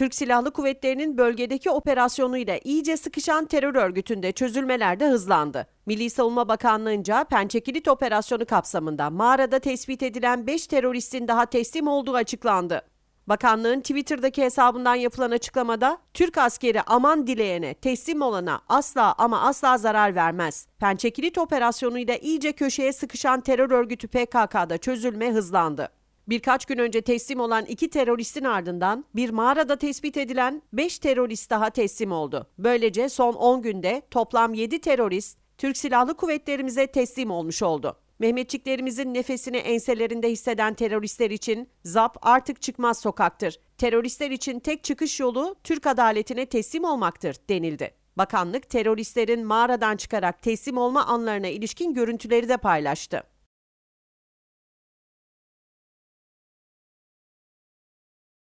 Türk Silahlı Kuvvetleri'nin bölgedeki operasyonuyla iyice sıkışan terör örgütünde çözülmeler de hızlandı. Milli Savunma Bakanlığı'nca Pençekilit operasyonu kapsamında mağarada tespit edilen 5 teröristin daha teslim olduğu açıklandı. Bakanlığın Twitter'daki hesabından yapılan açıklamada Türk askeri aman dileyene, teslim olana asla ama asla zarar vermez. Pençekilit operasyonuyla iyice köşeye sıkışan terör örgütü PKK'da çözülme hızlandı. Birkaç gün önce teslim olan iki teröristin ardından bir mağarada tespit edilen 5 terörist daha teslim oldu. Böylece son 10 günde toplam 7 terörist Türk Silahlı Kuvvetlerimize teslim olmuş oldu. Mehmetçiklerimizin nefesini enselerinde hisseden teröristler için ZAP artık çıkmaz sokaktır. Teröristler için tek çıkış yolu Türk adaletine teslim olmaktır denildi. Bakanlık teröristlerin mağaradan çıkarak teslim olma anlarına ilişkin görüntüleri de paylaştı.